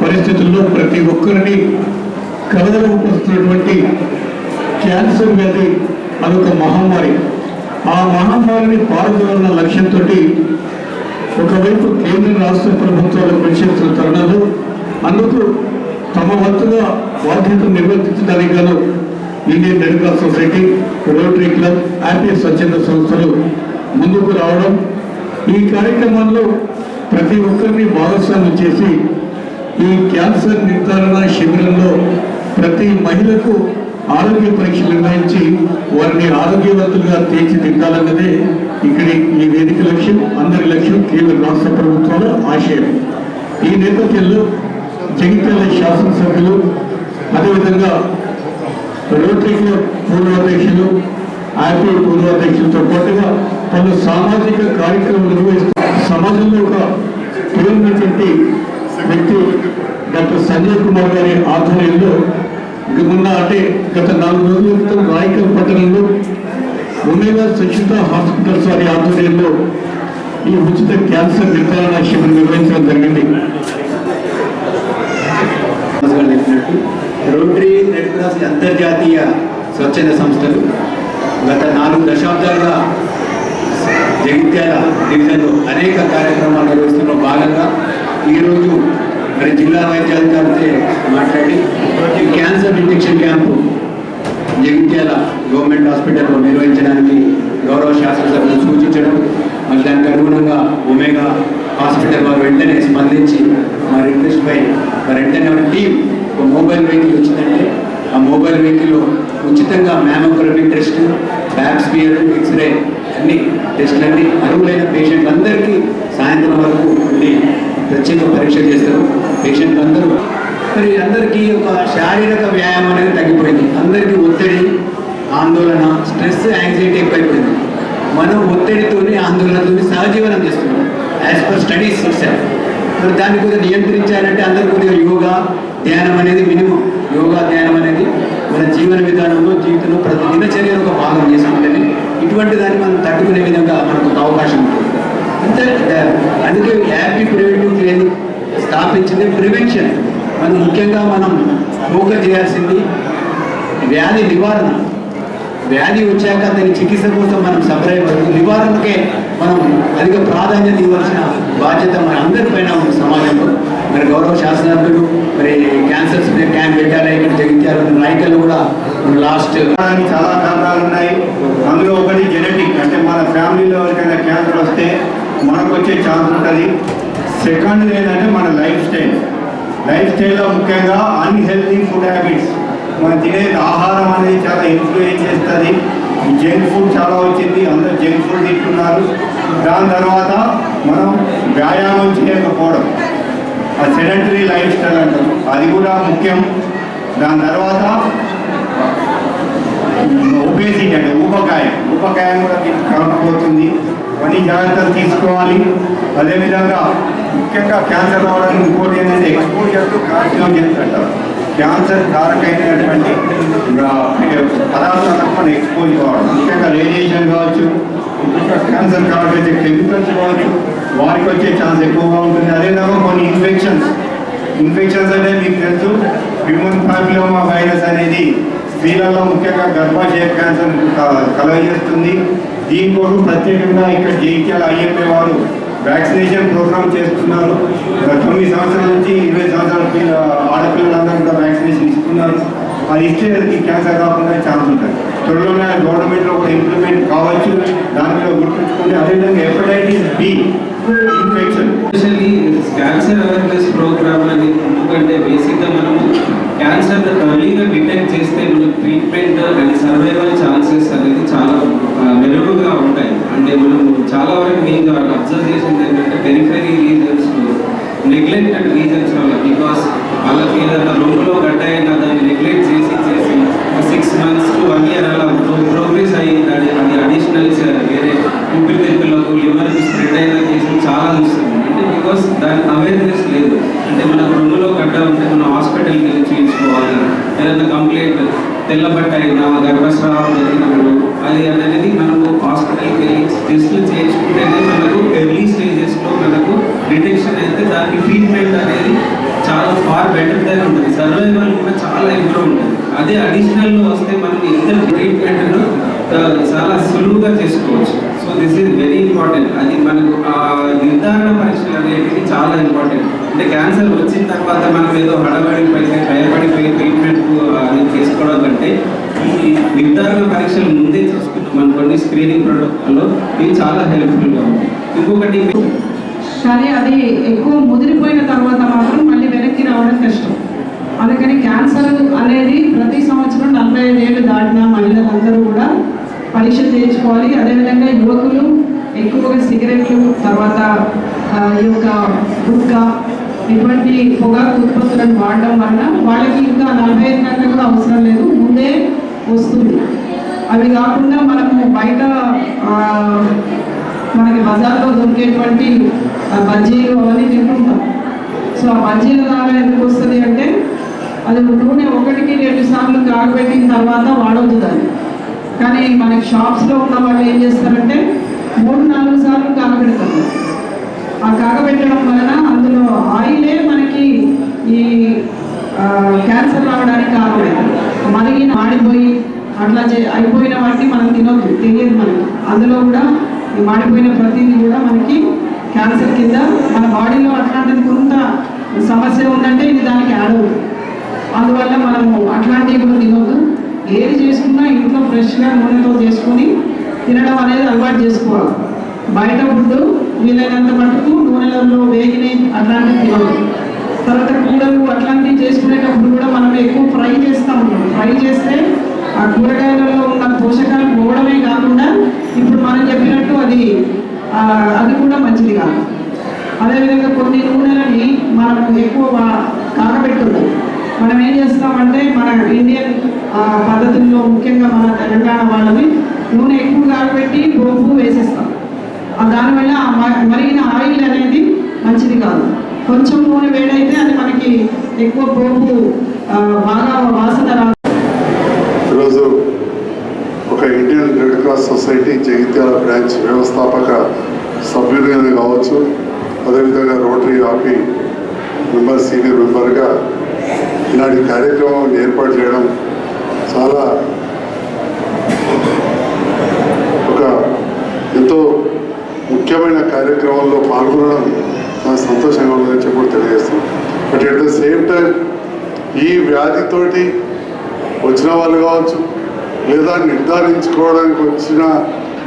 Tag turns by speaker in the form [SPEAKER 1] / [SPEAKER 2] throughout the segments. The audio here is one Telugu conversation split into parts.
[SPEAKER 1] పరిస్థితుల్లో ప్రతి ఒక్కరిని కలదలపరుస్తున్నటువంటి క్యాన్సర్ వ్యాధి అదొక మహమ్మారి. ఆ మహమ్మారిని పాల్గొన్న లక్ష్యంతో ఒకవైపు కేంద్ర రాష్ట్ర ప్రభుత్వాలు పనిచేస్తున్న తరుణాలు అందుకు తమ వంతుగా బాధ్యతను నిర్వర్తించడానికి గాను Indian red cross society rotary club happy స్వచ్ఛంద సంస్థలు ముందుకు రావడం ఈ కార్యక్రమంలో ప్రతి ఒక్కరిని భాగస్వామ్యం చేసి ఈ క్యాన్సర్ నిర్ధారణ శిబిరంలో ప్రతి మహిళకు ఆరోగ్య పరీక్షలు నిర్వహించి వారిని ఆరోగ్యవంతులుగా తీర్చిదిద్దాలన్నదే ఇక్కడి ఈ వేదిక లక్ష్యం. అందరి లక్ష్యం కేంద్ర రాష్ట్ర ప్రభుత్వాల ఆశయం. ఈ నేపథ్యంలో జగిత్యాల శాసనసభ్యులు అదేవిధంగా రోటరీ క్లబ్ పూర్వాధ్యక్షులు హ్యాపీ పూర్వాధ్యక్షులతో పాటుగా పలు సామాజిక కార్యక్రమాలు నిర్వహిస్తూ సమాజంలో ఒక పేరున్నటువంటి వ్యక్తి డాక్టర్ సంజయ్ కుమార్ గారి ఆధ్వర్యంలో ఇక మొన్న అంటే గత నాలుగు రోజుల క్రితం రాయకల్ పట్టణంలో ఒమేగా సుచిత హాస్పిటల్స్ వారి ఆధ్వర్యంలో ఈ ఉచిత క్యాన్సర్ నిర్ధారణ శిబిరం నిర్వహించడం జరిగింది.
[SPEAKER 2] రోటరీ రెడ్ క్రాస్ అంతర్జాతీయ స్వచ్ఛంద సంస్థలు గత నాలుగు దశాబ్దాలుగా జగిత్యాల డివిజన్లో అనేక కార్యక్రమాలు నిర్వహిస్తున్న భాగంగా ఈరోజు మరి జిల్లా వైద్యాధికారితో మాట్లాడి ఈ cancer detection camp Jagtial government హాస్పిటల్లో నిర్వహించడానికి గౌరవ శాసనసభ్యులు సూచించడం మరి దానికి అనుగుణంగా ఒమేగా హాస్పిటల్ వారు వెంటనే స్పందించి మా రిక్వెస్ట్ పై మరి వెంటనే ఒక టీం ఒక మొబైల్ వెహికల్ వచ్చిందంటే ఆ మొబైల్ వెహికల్లో ఉచితంగా mammography test pap smear x ray అన్ని టెస్ట్లన్నీ అర్హులైన పేషెంట్ అందరికీ సాయంత్రం వరకు ఉండి ప్రత్యేక పరీక్ష చేస్తారు. పేషెంట్ అందరూ మరి అందరికీ ఒక శారీరక వ్యాయామం అనేది తగ్గిపోయింది. అందరికీ ఒత్తిడి ఆందోళన స్ట్రెస్ యాంగ్జైటీ ఎక్కువైపోయింది. మనం ఒత్తిడితోనే ఆందోళనతోనే సహజీవనం చేస్తున్నాం. యాజ్ పర్ స్టడీస్ ఇట్సెల్ఫ్ మరి దాన్ని కొద్దిగా నియంత్రించాలంటే అందరూ కొద్దిగా యోగా ధ్యానం అనేది మినిమం. యోగా ధ్యానం అనేది మన జీవన విధానంలో జీవితంలో ప్రతి దినచర్యలో ఒక భాగం చేసుకుంటేనే ఇటువంటి దాన్ని మనం తట్టుకునే విధంగా మనకు ఒక అవకాశం ఉంటుంది. అంతే అందుకే హ్యాపీ ప్రివెంటివ్ క్లినిక్ స్థాపించింది ప్రివెన్షన్. మనం ముఖ్యంగా మనం ఫోకస్ చేయాల్సింది వ్యాధి నివారణ. వ్యాధి వచ్చాక దాని చికిత్స కోసం మనం సఫర్ నివారణకే మనం అధిక ప్రాధాన్యత ఇవ్వాల్సిన బాధ్యత మన అందరిపైన ఉంది సమాజంలో. మరి గౌరవ శాసనసభ్యులు మరి క్యాన్సర్ క్యాంప్ పెట్టాలి ఇక్కడ జగిత్యాల నాయకులు కూడా లాస్ట్
[SPEAKER 3] చాలా రకాలు ఉన్నాయి అందులో ఒకటి జెనెటిక్ అంటే మన ఫ్యామిలీలో ఎవరికైనా క్యాన్సర్ వస్తే మనకు వచ్చే ఛాన్స్ ఉంటుంది. సెకండ్ ఏంటంటే మన లైఫ్ స్టైల్ లైఫ్ స్టైల్లో ముఖ్యంగా అన్హెల్తీ ఫుడ్ హ్యాబిట్స్ మనం తినే ఆహారం అనేది చాలా ఇన్ఫ్లుయెన్స్ చేస్తుంది. జంక్ ఫుడ్ చాలా వచ్చింది. అందరూ జంక్ ఫుడ్ తింటున్నారు. దాని తర్వాత మనం వ్యాయామం చేయకపోవడం. ఆ సెడెంటరీ లైఫ్ స్టైల్ అంటారు. అది కూడా ముఖ్యం. దాని తర్వాత ఒబేసిటీ అంటే ఉపకాయం ఊబకాయం కూడా కాకపోతుంది అన్ని జాగ్రత్తలు తీసుకోవాలి. అదేవిధంగా ముఖ్యంగా క్యాన్సర్ రావడానికి ఇంకోటి ఏంటంటే ఎక్స్పోజర్ టు కార్సినోజెన్స్ అంటారు క్యాన్సర్ కారకైనటువంటి పదార్థాలకు మనం ఎక్స్పోజ్ కావడం. ముఖ్యంగా రేడియేషన్ కావచ్చు ఇంకా క్యాన్సర్ కారకైతే కెమికల్స్ కావచ్చు వారికి వచ్చే ఛాన్స్ ఎక్కువగా ఉంటుంది. అదేవిధంగా కొన్ని ఇన్ఫెక్షన్స్ ఇన్ఫెక్షన్స్ అనేది మీకు తెలుసు హ్యూమన్ పాపిలోమా వైరస్ అనేది స్త్రీలలో ముఖ్యంగా గర్భాశయ క్యాన్సర్ కలగజేస్తుంది. దీనికోసం ప్రత్యేకంగా ఇక్కడ జైత్యాల ఐఎంఏ వారు వ్యాక్సినేషన్ ప్రోగ్రామ్ చేస్తున్నారు. తొమ్మిది సంవత్సరాల నుంచి ఇరవై సంవత్సరాల ఆడపిల్లలందరూ కూడా వ్యాక్సినేషన్ ఇస్తున్నారు. అది ఇస్తే ఈ క్యాన్సర్ కాకుండా ఛాన్స్ ఉంటుంది. త్వరలోనే గవర్నమెంట్లో కూడా ఇంప్లిమెంట్ కావచ్చు. దాని మీద గుర్తుంచుకుంటే అదేవిధంగా hepatitis B infection.
[SPEAKER 4] Especially cancer awareness program అనేది ఎందుకంటే బేసిక్గా మనము క్యాన్సర్ ఎర్లీగా డిటెక్ట్ చేస్తే ట్రీట్మెంట్ అండ్ సర్వైవల్ ఛాన్సెస్ అనేది చాలా మెరుగుగా ఉంటాయి. అంటే మనం చాలా వరకు నేను అబ్జర్వ్ చేసింది ఏంటంటే పెరిఫరీ రీజన్స్ నెగ్లెక్టెడ్ రీజన్స్ వల్ల బికాస్ వాళ్ళకి ఏదైనా రూమ్లో గడ్డ అయినా దాన్ని నెగ్లెక్ట్ చేసి చేసి six months to one year అలా ప్రోగ్రెస్ అయ్యింది అది అది అడిషనల్ వేరే ఊపిరితిత్తులకు లివర్కి స్ప్రెడ్ అయిన కేసులు చాలా చూస్తుంది అంటే బికాస్ దాని అవేర్నెస్ లేదు. అంటే మన రూమ్లో గడ్డ ఉంటే మనం హాస్పిటల్కి వెళ్ళి చూపించుకోవాలి ఏదైనా కంప్లైంట్ తెల్లబట్ట అయినా గర్భస్రావం జరిగినప్పుడు అది అనేది మనము హాస్పిటల్కి వెళ్ళి టెస్టులు చేయించుకుంటేనే మనకు ఎర్లీ స్టేజెస్లో మనకు డిటెక్షన్ అయితే దానికి ట్రీట్మెంట్ అనేది చాలా ఫార్ బెటర్ దాన్ ఉంటుంది. సర్వైవల్ కూడా చాలా ఇంప్రూవ్ ఉంటుంది. అదే అడిషనల్లో వస్తే మనం ఎంత ట్రీట్మెంట్ను చాలా సులువుగా చేసుకోవచ్చు. So this is very important అది మనకు ఆ నిర్ధారణ పరీక్షలు అనేటివి చాలా ఇంపార్టెంట్ అంటే క్యాన్సర్ వచ్చిన తర్వాత మనం ఏదో హడబడిపోయి భయపడిపోయి ట్రీట్మెంట్ అది చేసుకోవడం కంటే ఈ నిర్ధారణ పరీక్షలు ముందే చూసుకుంటాం అనుకోండి స్క్రీనింగ్ ప్రోటోకాల్లో ఇది చాలా హెల్ప్ఫుల్గా ఉంది. ఇంకొకటి
[SPEAKER 5] కానీ అది ఎక్కువ ముదిరిపోయిన తర్వాత మాత్రం మళ్ళీ వెనక్కి రావడం కష్టం. అందుకని క్యాన్సర్ అనేది ప్రతి సంవత్సరం నలభై ఐదు ఏళ్ళు దాటిన మహిళలందరూ కూడా పరీక్ష చేయించుకోవాలి అదేవిధంగా యువకులు ఎక్కువగా సిగరెట్లు తర్వాత ఈ యొక్క గుట్కా ఇటువంటి పొగాకు ఉత్పత్తులను వాడడం వలన వాళ్ళకి ఇంకా నలభై ఐదు గంటలు కూడా అవసరం లేదు ముందే వస్తుంది. అవి కాకుండా మనము బయట మనకి బజార్లో దొరికేటువంటి ఆ బజ్జీలు అవన్నీ తింటుంటాం. సో ఆ బజ్జీల ద్వారా ఎందుకు వస్తుంది అంటే అది నూనె ఒకటికి రెండు సార్లు కాగబెట్టిన తర్వాత వాడవద్దు దాన్ని. కానీ మనకి షాప్స్లో ఉన్న వాళ్ళు ఏం చేస్తారంటే మూడు నాలుగు సార్లు కాగబెడతారు ఆ కాగబెట్టడం వలన అందులో ఆయిలే మనకి ఈ క్యాన్సర్ రావడానికి కారణం. మరిగిన మాడిపోయి అట్లా చే అయిపోయిన వాటిని మనం తినొద్దు. తెలియదు మనకి. అందులో కూడా ఈ మాడిపోయిన ప్రతిదీ కూడా మనకి క్యాన్సర్ కింద మన బాడీలో అట్లాంటిది కొంత సమస్య ఉందంటే ఇది దానికి యాడ్ అవుతుంది. అందువల్ల మనము అట్లాంటివి కూడా తినొద్దు. ఏది చేసుకున్నా ఇంట్లో ఫ్రెష్గా నూనెతో చేసుకొని తినడం అనేది అలవాటు చేసుకోవాలి. బయట ఫుడ్ వీలైనంత మటుకు నూనెలలో వేగిన అట్లాంటివి తర్వాత కూరలు అట్లాంటివి చేసుకునేటప్పుడు కూడా మనం ఎక్కువ ఫ్రై చేస్తూ. ఉంటాం ఫ్రై చేస్తే ఆ కూరగాయలలో ఉన్న పోషకాలు పోవడమే కాకుండా ఇప్పుడు మనం చెప్పినట్టు అది అది కూడా మంచిది కాదు. అదేవిధంగా కొన్ని నూనెలని మనం ఎక్కువ కాగబెట్టదు మనం ఏం చేస్తామంటే మన ఇండియన్ పద్ధతుల్లో ముఖ్యంగా మన తెలంగాణ వాళ్ళని నూనె ఎక్కువ కాగబెట్టి పోపు వేసేస్తాం. దానివల్ల ఆ మ- మరిగిన ఆయిల్ అనేది మంచిది కాదు. కొంచెం నూనె వేడైతే అది మనకి ఎక్కువ పోపు బాగా వాసన రా
[SPEAKER 6] ఈరోజు ఒక Indian red cross society Jagtial branch వ్యవస్థాపక సభ్యునిగా కావచ్చు. అదేవిధంగా రోటరీ ఆపి మెంబర్ సీనియర్ మెంబర్గా ఇలాంటి కార్యక్రమం ఏర్పాటు చేయడం చాలా ఒక ఎంతో ముఖ్యమైన కార్యక్రమంలో పాల్గొనడం నాకు సంతోషంగా ఉందని చెప్పి కూడా but at the same time ఈ వ్యాధితోటి వచ్చిన వాళ్ళు కావచ్చు లేదా నిర్ధారించుకోవడానికి వచ్చిన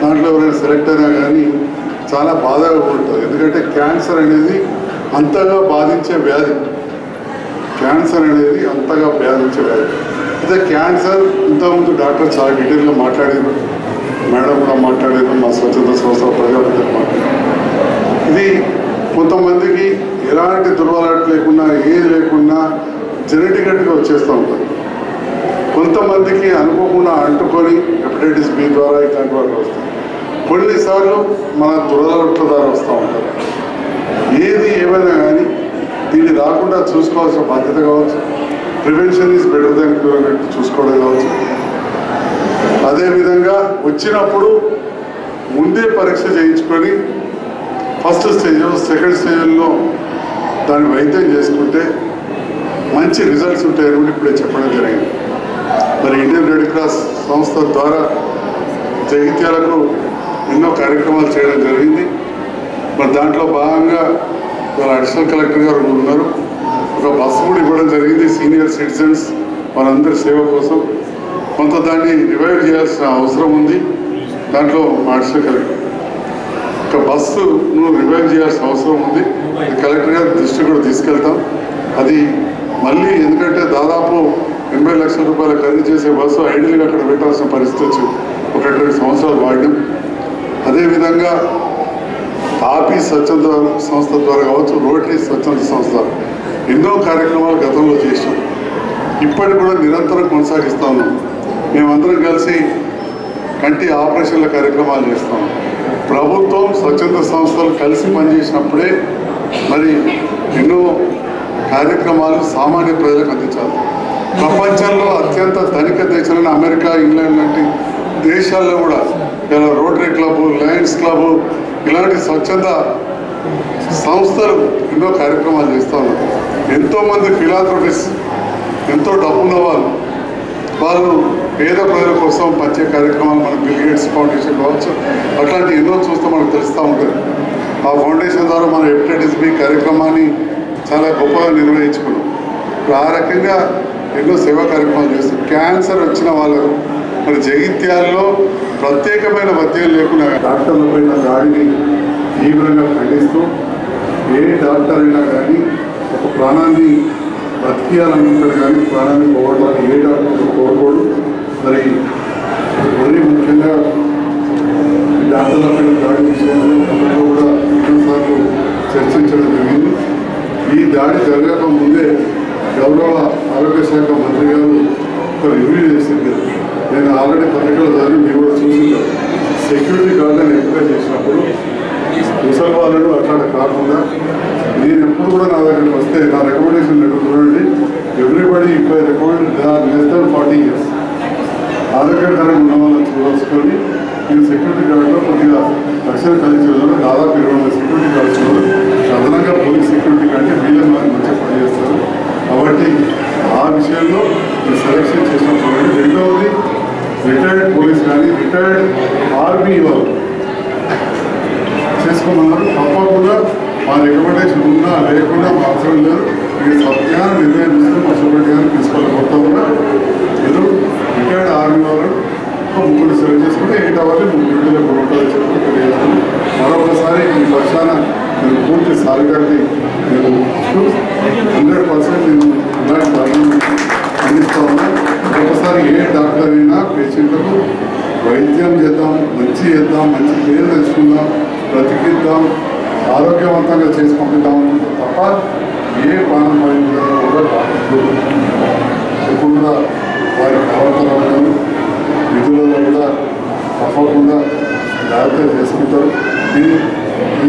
[SPEAKER 6] దాంట్లో ఎవరైనా సెలెక్ట్ అయినా కానీ చాలా బాధగా ఉంటుంది. ఎందుకంటే క్యాన్సర్ అనేది అంతగా బాధించే వ్యాధి. క్యాన్సర్ అనేది అంతగా బాధించే వ్యాధి. అయితే క్యాన్సర్ ఇంతకుముందు డాక్టర్ చాలా డీటెయిల్గా మాట్లాడారు మేడం కూడా మాట్లాడారు మా స్వచ్ఛంద సంస్థ ప్రజాపతి ఇది కొంతమందికి ఎలాంటి దుర్వలటు లేకుండా ఏది లేకుండా జెనెటికల్గా వచ్చేస్తూ ఉంటుంది. కొంతమందికి అనుకోకుండా అంటుకొని హెపటైటిస్ బి ద్వారా ఇట్లాంటి వాళ్ళు వస్తాయి. కొన్నిసార్లు మన దురదలట్ల ద్వారా వస్తూ ఉంటారు ఏది ఏమైనా కానీ దీన్ని రాకుండా చూసుకోవాల్సిన బాధ్యత కావచ్చు. Prevention is better than cure చూసుకోవడం కావచ్చు. అదేవిధంగా వచ్చినప్పుడు ముందే పరీక్ష చేయించుకొని ఫస్ట్ స్టేజ్ సెకండ్ స్టేజ్లో దాన్ని వైద్యం చేసుకుంటే మంచి రిజల్ట్స్ ఉంటాయని కూడా ఇప్పుడే చెప్పడం జరిగింది. మరి ఇండియన్ రెడ్ క్రాస్ సంస్థ ద్వారా జగిత్యాలకు ఎన్నో కార్యక్రమాలు చేయడం జరిగింది. మరి దాంట్లో భాగంగా వాళ్ళ అడిషనల్ కలెక్టర్ గారు ఉన్నారు. ఒక బస్సు కూడా ఇవ్వడం జరిగింది. సీనియర్ సిటిజన్స్ వారందరి సేవ కోసం. కొంత దాన్ని రివైవ్ చేయాల్సిన అవసరం ఉంది. దాంట్లో మా అడిషనల్ కలెక్టర్. ఒక బస్సును రివైవ్ చేయాల్సిన అవసరం ఉంది. కలెక్టర్ గారి దృష్టి కూడా తీసుకెళ్తాం. అది మళ్ళీ ఎందుకంటే దాదాపు ఎనభై లక్షల రూపాయల ఖరీదు చేసే బస్సు ఐడియల్గా అక్కడ పెట్టాల్సిన పరిస్థితి వచ్చి ఒకటి రెండు సంవత్సరాలు వాడినాం. అదేవిధంగా తాపీ స్వచ్ఛంద సంస్థ ద్వారా కావచ్చు రోటరీ స్వచ్ఛంద సంస్థ ఎన్నో కార్యక్రమాలు గతంలో చేసాం ఇప్పటికి కూడా నిరంతరం కొనసాగిస్తా ఉన్నాం. మేమందరం కలిసి కంటి ఆపరేషన్ల కార్యక్రమాలు చేస్తాం. ప్రభుత్వం స్వచ్ఛంద సంస్థలు కలిసి పనిచేసినప్పుడే మరి ఎన్నో కార్యక్రమాలు సామాన్య ప్రజలకు అందించాలి. ప్రపంచంలో అత్యంత ధనిక దేశాలైన అమెరికా ఇంగ్లాండ్ లాంటి దేశాల్లో కూడా ఇలా రోటరీ క్లబ్ లయన్స్ క్లబ్ ఇలాంటి స్వచ్ఛంద సంస్థలు ఎన్నో కార్యక్రమాలు చేస్తూ ఉన్నారు. ఎంతోమంది ఫిలాంథ్రఫిస్ ఎంతో డబ్బున్న వాళ్ళు వాళ్ళు పేద ప్రజల కోసం పంచే కార్యక్రమాలు మన బిల్ గేట్స్ ఫౌండేషన్ కావచ్చు అట్లాంటి ఎన్నో చూస్తే మనకు తెలుస్తూ ఉంటుంది. ఆ ఫౌండేషన్ ద్వారా మన హెపటైటిస్ బి కార్యక్రమాన్ని చాలా గొప్పగా నిర్వహించుకున్నాం. ఇప్పుడు ఆ రకంగా ఎన్నో సేవా కార్యక్రమాలు చేస్తాం క్యాన్సర్ వచ్చిన వాళ్ళకు మరి జగిత్యాల్లో ప్రత్యేకమైన వైద్యం లేకుండా డాక్టర్లపై దాడిని తీవ్రంగా ఖండిస్తూ ఏ డాక్టర్ అయినా కానీ ఒక ప్రాణాన్ని బ్రతికియాలనుకుంటాడు కానీ ప్రాణాన్ని పోవడానికి ఏ డాక్టర్ కోరుకోడు. మరి మరీ ముఖ్యంగా డాక్టర్లపై దాడి విషయంలో గతంలో కూడా ఎన్నోసార్లు చర్చించడం జరిగింది ఈ దాడి జరగక ముందే గౌరవ ఆరోగ్య శాఖ మంత్రి గారు ఒక రివ్యూ చేసింది నేను ఆల్రెడీ పత్రికలు చదివి మీరు కూడా చూసింటారు సెక్యూరిటీ గార్డులను ఎంపిక చేసినప్పుడు ముసలి వాళ్ళను అట్లా కాకుండా నేను ఎప్పుడు కూడా నా దగ్గరికి వస్తే నా రికమెండేషన్ లెటర్ చూడండి ఎవ్రీబడి ఇప్పుడు recommend they are less than forty years ఆరోగ్యకరంగా ఉన్న వాళ్ళని చూసుకొని నేను సెక్యూరిటీ గార్డులో కొద్దిగా రక్షణ కలిగించడంలో దాదాపు ఇరవై మంది సెక్యూరిటీ గార్డ్స్ అదనంగా పోలీస్ సెక్యూరిటీ కంటే వీళ్ళని మనకి మంచిగా పనిచేస్తారు. కాబట్టి ఆ విషయంలో ఈ సెలక్షన్ చేసినప్పుడు రెండవది రిటైర్డ్ పోలీస్ కానీ రిటైర్డ్ ఆర్మీ వాళ్ళు చేసుకోమన్నారు. తప్పకుండా మా రికమెండేషన్ ఉన్నా లేకుండా మా అవసరం లేదు. మీరు సత్యాన్ని నిర్ణయం తీసుకుని మా సూపరెంట్ గారిని ప్రిన్సిపల్ మొత్తం కూడా మీరు రిటైర్డ్ ఆర్మీ వాళ్ళు ఒక ముగ్గురు సెలెక్ట్ చేసుకుంటే ఎయిట్ అవర్లు ముగ్గురు ఇంటిలో ఉంటుంది తెలియజేస్తాను మరొకసారి ఈ పక్షాన నేను పూర్తి సాధికారిని నేను హండ్రెడ్ పర్సెంట్ నేను ఇలాంటి అందిస్తా ఉన్నాను ఒకసారి ఏ డాక్టర్ అయినా పేషెంట్లకు వైద్యం చేద్దాం మంచి చేద్దాం మంచి పేరు తెచ్చుకుందాం బ్రతికిద్దాం ఆరోగ్యవంతంగా చేసి పంపిద్దాం తప్ప ఏ ప్రాణం పోయిందో కూడా డాక్టర్లు ఎప్పుడు వారి ప్రవర్తనలను విధులలో కూడా తప్పకుండా జాగ్రత్త చేసుకుంటారు. ఇది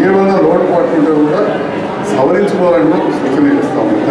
[SPEAKER 6] ఏమైనా లోటుపాట్లు ఉంటే కూడా సవరించుకోవాలని సూచన ఇస్తాము.